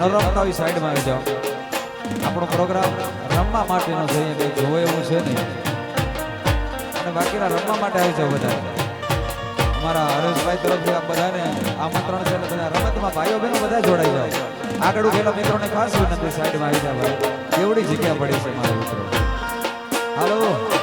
ન રમતા હોય સાઈડમાં આવી જાઓ. આપણો પ્રોગ્રામ રમવા માટેનો જોઈએ કંઈ જોવે એવું છે નહીં. અને બાકીના રમવા માટે આવી જાઓ બધા. અમારા હરેશભાઈ તરફથી આ બધાને આમંત્રણ છે, એટલે બધા રમતમાં ભાઈઓ બહેનો બધા જોડાઈ જાય આગળ ઉભેલા મિત્રોને ખાસ વિનંતી, સાઈડમાં આવી જાય ભાઈ એવડી જગ્યા પડી છે મારા મિત્રો. હાલો.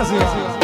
Brasil.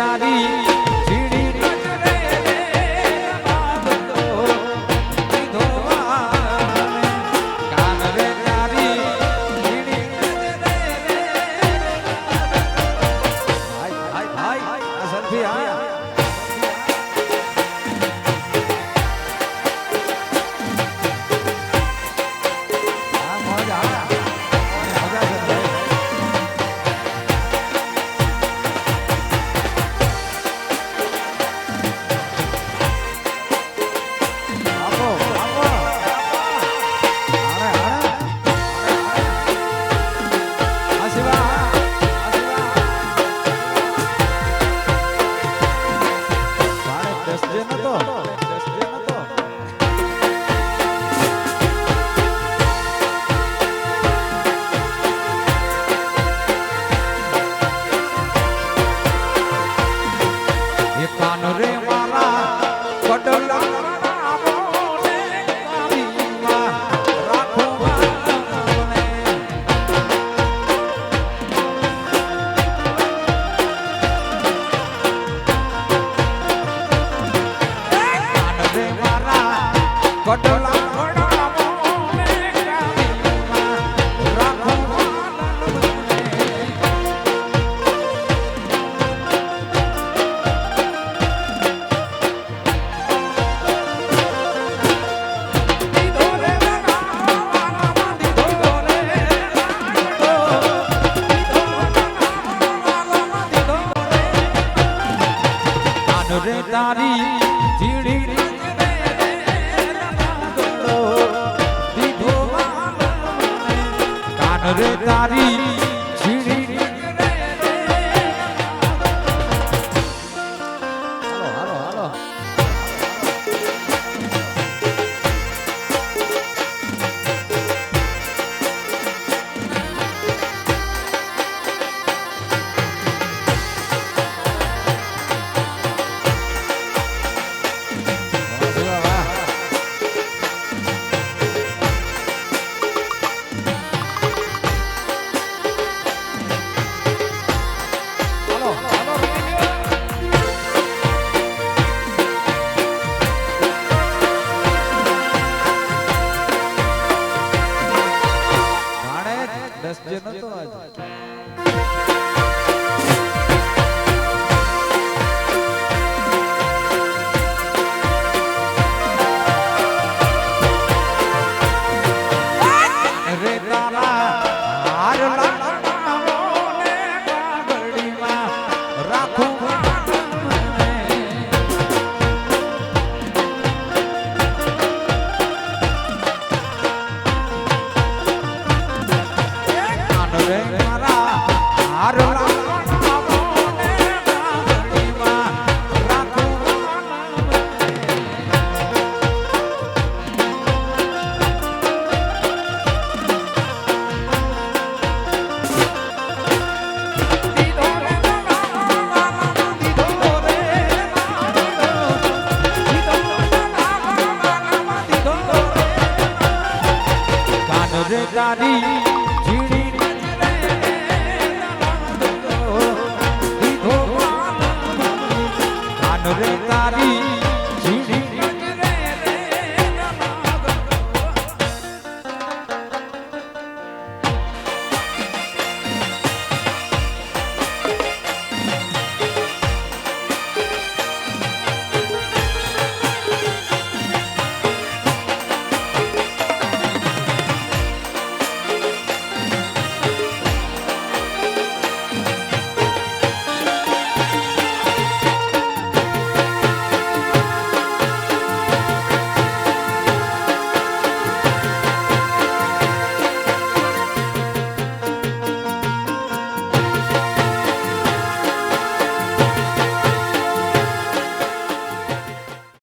Dali.